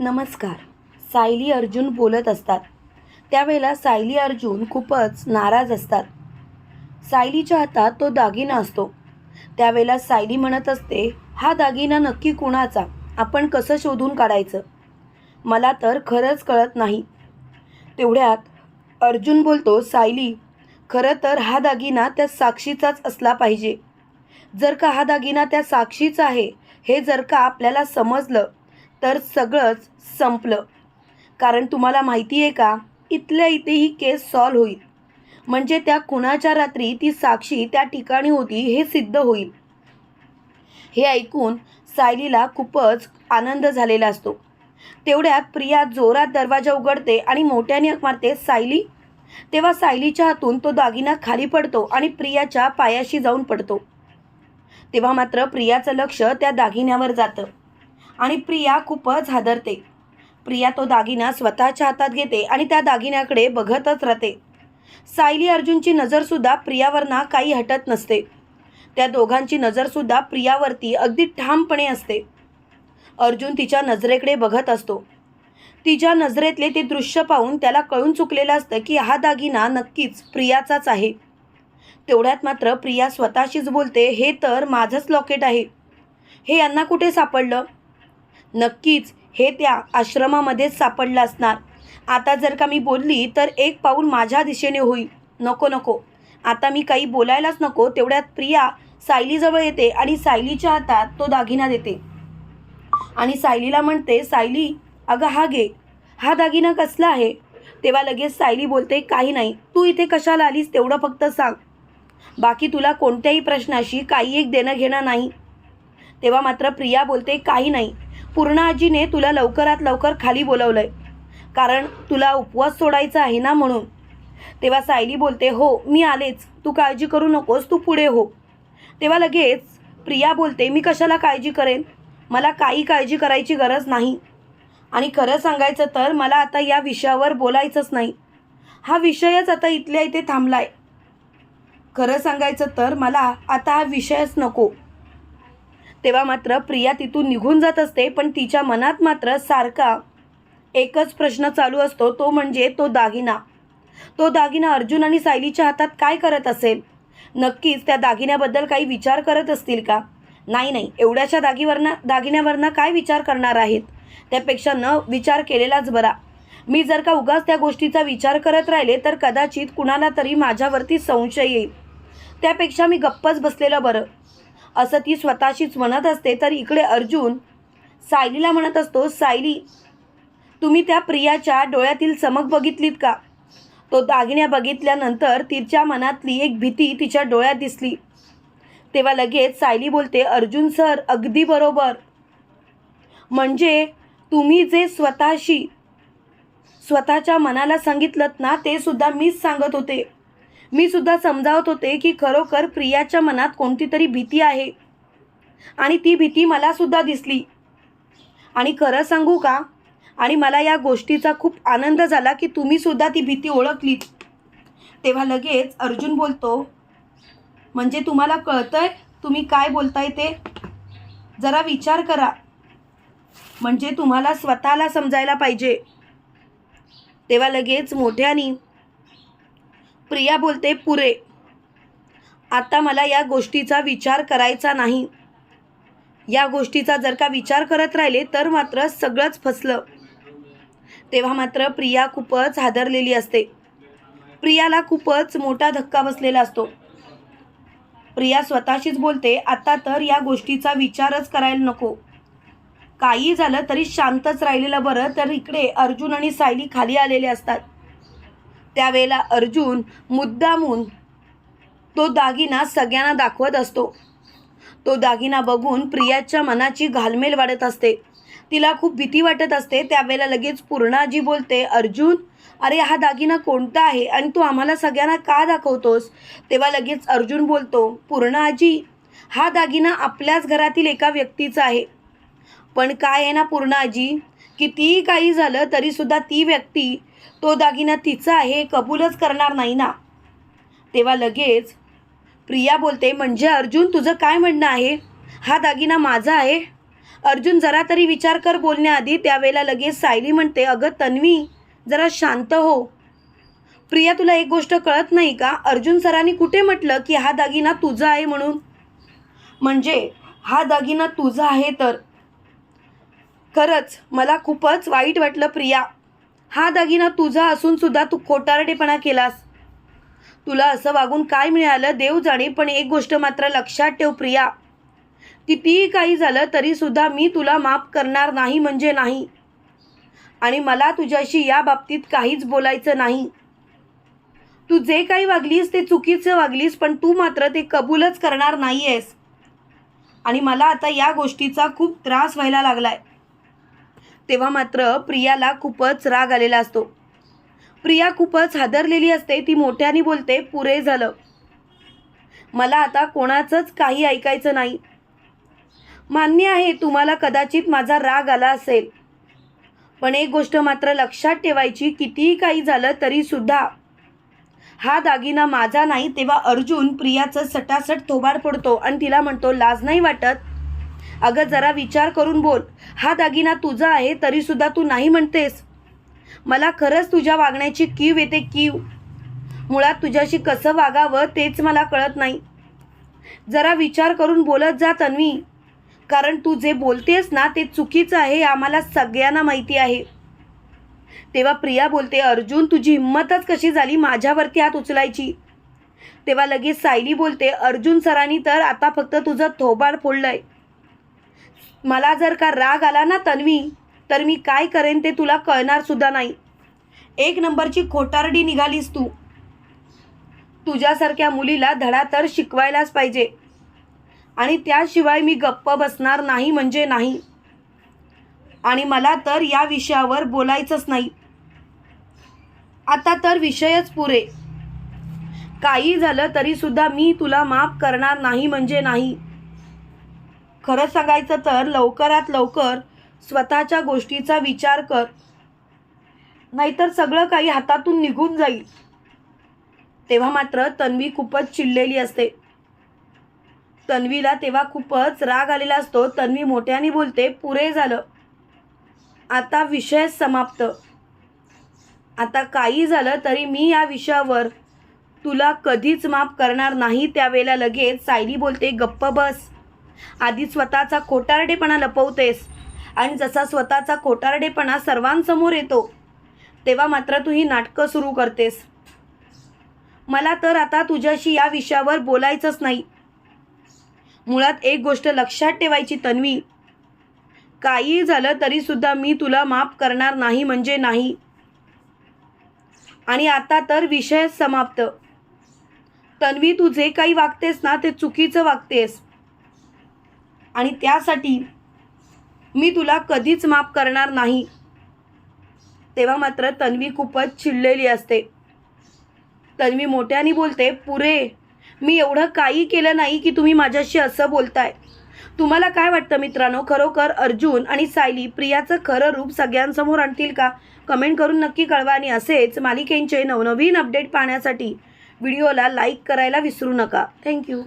नमस्कार. सायली अर्जुन बोलत असतात. त्यावेळेला सायली अर्जुन खूपच नाराज असतात. सायलीच्या हातात तो दागिना असतो. त्यावेळेला सायली म्हणत असते हा दागिना नक्की कुणाचा? आपण कसं शोधून काढायचं? मला तर खरंच कळत नाही. तेवढ्यात अर्जुन बोलतो सायली खरं तर हा दागिना त्या साक्षीचाच असला पाहिजे. जर का हा दागिना त्या साक्षीचा आहे हे जर का आपल्याला समजलं तर सगळंच संपलं. कारण तुम्हाला माहिती आहे का इथल्या इथे ही केस सॉल्व होईल. म्हणजे त्या कुणाच्या रात्री ती साक्षी त्या ठिकाणी होती हे सिद्ध होईल. हे ऐकून सायलीला खूपच आनंद झालेला असतो. तेवढ्यात प्रिया जोरात दरवाजा उघडते आणि मोठ्याने मारते सायली? तेव्हा सायलीच्या हातून तो दागिना खाली पडतो आणि प्रियाच्या पायाशी जाऊन पडतो. तेव्हा मात्र प्रियाचं लक्ष त्या दागिन्यावर जातं. आणि प्रिया खूपच हादरते. प्रिया तो दागिना स्वतःच्या हातात घेते आणि त्या दागिन्याकडे बघतच राहते. सायली अर्जुनची नजरसुद्धा प्रियावरना काही हटत नसते. त्या दोघांची नजरसुद्धा प्रियावरती अगदी ठामपणे असते. अर्जुन तिच्या नजरेकडे बघत असतो. तिच्या नजरेतले ते दृश्य पाहून त्याला कळून चुकलेलं असतं की हा दागिना नक्कीच प्रियाचाच आहे. तेवढ्यात मात्र प्रिया स्वतःशीच बोलते हे तर माझंच लॉकेट आहे. हे यांना कुठे सापडलं? नक्कीच हे त्या आश्रमामध्येच सापडलं असणार. आता जर का मी बोलली तर एक पाऊल माझ्या दिशेने होईल. नको नको. आता मी काही बोलायलाच नको तेवढ्यात प्रिया सायलीजवळ येते आणि सायलीच्या हातात तो दागिना देते. आणि सायलीला म्हणते सायली अगं हा घे. हा दागिना कसला आहे? तेव्हा लगेच सायली बोलते काही नाही. तू इथे कशाला आलीस तेवढं फक्त सांग. बाकी तुला कोणत्याही प्रश्नाशी काही एक देणं घेणं नाही. तेव्हा मात्र प्रिया बोलते काही नाही. पूर्ण आजीने तुला लवकरात लवकर खाली बोलवलंय. कारण तुला उपवास सोडायचा आहे ना म्हणून. तेव्हा सायली बोलते हो मी आलेच. तू काळजी करू नकोस तू पुढे हो. तेव्हा लगेच प्रिया बोलते मी कशाला काळजी करेन? मला काही काळजी करायची गरज नाही. आणि खरं सांगायचं तर मला आता या विषयावर बोलायचंच नाही. हा विषयच आता इथल्या इथे थांबलाय. खरं सांगायचं तर मला आता हा विषयच नको. तेव्हा मात्र प्रिया तिथून निघून जात असते पण तिच्या मनात मात्र सारखा एकच प्रश्न चालू असतो तो म्हणजे तो दागिना. तो दागिना अर्जुन आणि सायलीच्या हातात काय करत असेल? नक्कीच त्या दागिन्याबद्दल काही विचार करत असतील का? नाही नाही. एवढ्याशा दागिवरनं दागिन्यावरनं काय विचार करणार आहेत? त्यापेक्षा न विचार केलेलाच बरा. मी जर का उगाच त्या गोष्टीचा विचार करत राहिले तर कदाचित कुणाला तरी माझ्यावरती संशय येईल. त्यापेक्षा मी गप्पच बसलेलं बरं. असं ती स्वतःशीच म्हणत असते तर इकडे अर्जुन सायलीला म्हणत असतो सायली तुम्ही त्या प्रियाच्या डोळ्यातील चमक बघितलीत का? तो दागिन्या बघितल्यानंतर तिच्या मनातली एक भीती तिच्या डोळ्यात दिसली. तेव्हा लगेच सायली बोलते अर्जुन सर अगदी बरोबर. म्हणजे तुम्ही जे स्वतःशी स्वतःच्या मनाला सांगितलं ना ते सुद्धा मीच सांगत होते. मी सुद्धा समजावत होते की खरोखर प्रियाच्या मनात कोणती तरी भीती आहे. आणि ती भीती मला सुद्धा दिसली. आणि खरं सांगू का? आणि मला या गोष्टीचा खूप आनंद झाला की तुम्ही सुद्धा ती भीती ओळखलीत तेव्हा लगेच अर्जुन बोलतो म्हणजे तुम्हाला कळतंय तुम्ही काय बोलताय ते? जरा विचार करा. म्हणजे तुम्हाला स्वतःला समजायला पाहिजे. तेव्हा लगेच मोठ्यानी प्रिया बोलते पुरे आता मला या गोष्टीचा विचार करायचा नाही. या गोष्टीचा जर का विचार करत राहिले तर मात्र सगळंच फसलं. तेव्हा मात्र प्रिया खूपच हादरलेली असते. प्रियाला खूपच मोठा धक्का बसलेला असतो. प्रिया स्वतःशीच बोलते आता तर या गोष्टीचा विचारच करायला नको. काही झालं तरी शांतच राहिलेलं बरं तर इकडे अर्जुन आणि सायली खाली आलेले असतात. त्यावेळेला अर्जुन मुद्दामून तो दागिना सगळ्यांना दाखवत असतो. तो दागिना बघून प्रियाच्या मनाची घालमेल वाढत असते. तिला खूप भीती वाटत असते. त्यावेळेला लगेच पूर्णाजी बोलते अर्जुन अरे हा दागिना कोणता आहे आणि तू आम्हाला सगळ्यांना का दाखवतोस? तेव्हा लगेच अर्जुन बोलतो पूर्णाजी हा दागिना आपल्याच घरातील एका व्यक्तीचा आहे. पण काय आहे ना पूर्णाजी कितीही काही झालं तरीसुद्धा ती व्यक्ती तो दागिना तिचा आहे कबूलच करणार नाही ना? तेव्हा लगेच प्रिया बोलते म्हणजे अर्जुन तुझं काय म्हणणं आहे? हा दागिना माझा आहे. अर्जुन जरा तरी विचार कर बोलण्याआधी. त्यावेळेला लगेच सायली म्हणते अगं तन्वी जरा शांत हो. प्रिया तुला एक गोष्ट कळत नाही का? अर्जुन सरांनी कुठे म्हटलं की हा दागिना तुझा आहे म्हणून? म्हणजे हा दागिना तुझा आहे तर? खरंच मला खूपच वाईट वाटलं प्रिया. हा दागिना तुझा असून सुद्धा तू खोटारडेपणा केलास. तुला असं वागून काय मिळालं देव जाणे पण एक गोष्ट मात्र लक्षात ठेव प्रिया. कितीही काही झालं तरी सुद्धा मी तुला माफ करणार नाही म्हणजे नाही. आणि मला तुझ्याशी या बाबतीत काहीच बोलायचं नाही. तू जे काही वागलीस ते चुकीचं वागलीस पण तू मात्र ते कबूलच करणार नाही आहेस आणि मला आता या गोष्टीचा खूप त्रास व्हायला लागलाय. तेव्हा मात्र प्रियाला खूपच राग आलेला असतो. प्रिया खूपच हादरलेली असते ती मोठ्याने बोलते पुरे झालं. मला आता कोणाचंच काही ऐकायचं नाही. मान्य आहे तुम्हाला कदाचित माझा राग आला असेल. पण एक गोष्ट मात्र लक्षात ठेवायची कितीही काही झालं तरीसुद्धा हा दागिना माझा नाही तेव्हा अर्जुन प्रियाचं सटासट थोबाड पडतो आणि तिला म्हणतो लाज नाही वाटत. अगं जरा विचार करून बोल. हा दागिना तुझा आहे तरीसुद्धा तू नाही म्हणतेस. मला खरंच तुझ्या वागण्याची कीव येते कीव. मुळात तुझ्याशी कसं वागावं तेच मला कळत नाही. जरा विचार करून बोलत जा तन्वी. कारण तू जे बोलतेस ना ते चुकीचं आहे आम्हाला सगळ्यांना माहिती आहे. तेव्हा प्रिया बोलते अर्जुन तुझी हिंमतच कशी झाली माझ्यावरती हात उचलायची? तेव्हा लगेच सायली बोलते अर्जुन सरांनी तर आता फक्त तुझं थोबाड फोडलंय. मला जर का राग आला ना तन्वी तर मी काय करेन ते तुला कळणार सुद्धा नाही. एक नंबरची खोटारडी निघालीस तू. तुझ्यासारख्या मुलीला धडा तर शिकवायलाच पाहिजे. आणि त्याशिवाय मी गप्प बसणार नाही म्हणजे नाही. आणि मला तर या विषयावर बोलायचंच नाही. आता तर विषयच पुरे. काही झालं तरीसुद्धा मी तुला माफ करणार नाही म्हणजे नाही. खरं सांगायचं तर लवकरात लवकर स्वतःच्या गोष्टीचा विचार कर. नाहीतर सगळं काही हातातून निघून जाईल. तेव्हा मात्र तन्वी खूपच चिडलेली असते. तन्वीला तेव्हा खूपच राग आलेला असतो. तन्वी मोठ्याने बोलते पुरे झालं. आता विषय समाप्त. आता काही झालं तरी मी या विषयावर तुला कधीच माफ करणार नाही. त्यावेळेला लगेच सायली बोलते गप्प बस. आधी स्वतःचा खोटारडेपणा लपवतेस. आणि जसा स्वतःचा खोटारडेपणा सर्वांसमोर येतो तेव्हा मात्र तू ही नाटकं सुरू करतेस. मला तर आता तुझ्याशी या विषयावर बोलायचंच नाही. मुळात एक गोष्ट लक्षात ठेवायची तन्वी. काही झालं तरीसुद्धा मी तुला माफ करणार नाही म्हणजे नाही. आणि आता तर विषय समाप्त. तन्वी तू जे काही वागतेस ना ते चुकीचं वागतेस. आणि त्यासाठी मी तुला कधीच माफ करणार नाही. तेव्हा मात्र तन्वी खूपच चिडलेली असते. तन्वी मोठ्याने बोलते पुरे मी एवढं काही केलं नाही की तुम्ही माझ्याशी असं बोलताय. तुम्हाला काय वाटतं मित्रांनो? खरोखर अर्जुन आणि सायली प्रियाचं खरं रूप सगळ्यांसमोर आणतील का? कमेंट करून नक्की कळवा आणि असेच मालिकेंचे नवनवीन अपडेट पाहण्यासाठी व्हिडिओला लाईक करायला विसरू नका. थँक्यू.